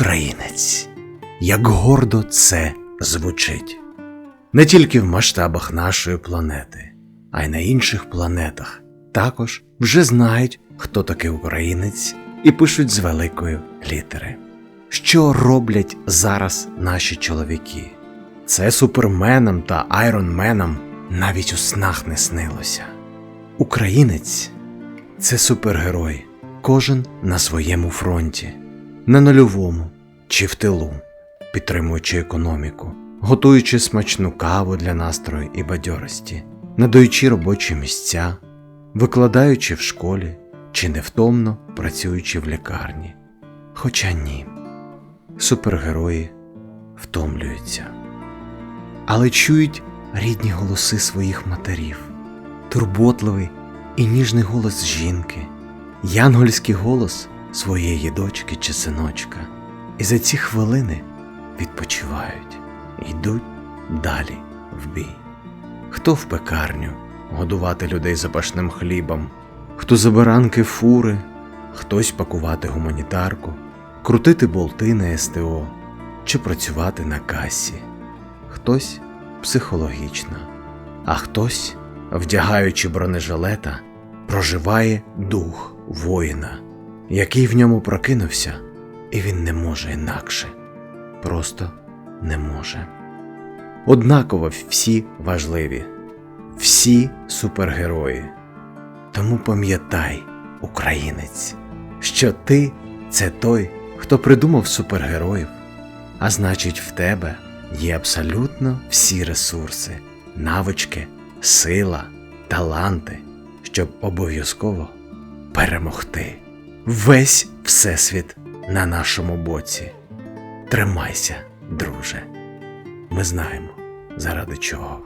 Українець. Як гордо це звучить. Не тільки в масштабах нашої планети, а й на інших планетах також вже знають, хто такий українець, і пишуть з великої літери. Що роблять зараз наші чоловіки? Це суперменам та айронменам навіть у снах не снилося. Українець це супергерой, кожен на своєму фронті, на нульовому чи в тилу, підтримуючи економіку, готуючи смачну каву для настрою і бадьорості, надаючи робочі місця, викладаючи в школі чи невтомно працюючи в лікарні. Хоча ні, супергерої втомлюються, але чують рідні голоси своїх матерів, турботливий і ніжний голос жінки, янгольський голос своєї дочки чи синочка, і за ці хвилини відпочивають, йдуть далі в бій. Хто в пекарню годувати людей запашним хлібом, хто за баранки фури, хтось пакувати гуманітарку, крутити болти на СТО чи працювати на касі, хтось психологічно, а хтось, вдягаючи бронежилета, проживає дух воїна, який в ньому прокинувся, і він не може інакше, просто не може. Однаково всі важливі, всі супергерої. Тому пам'ятай, українець, що ти це той, хто придумав супергероїв, а значить, в тебе є абсолютно всі ресурси, навички, сила, таланти, щоб обов'язково перемогти. Весь Всесвіт на нашому боці. Тримайся, друже. Ми знаємо, заради чого.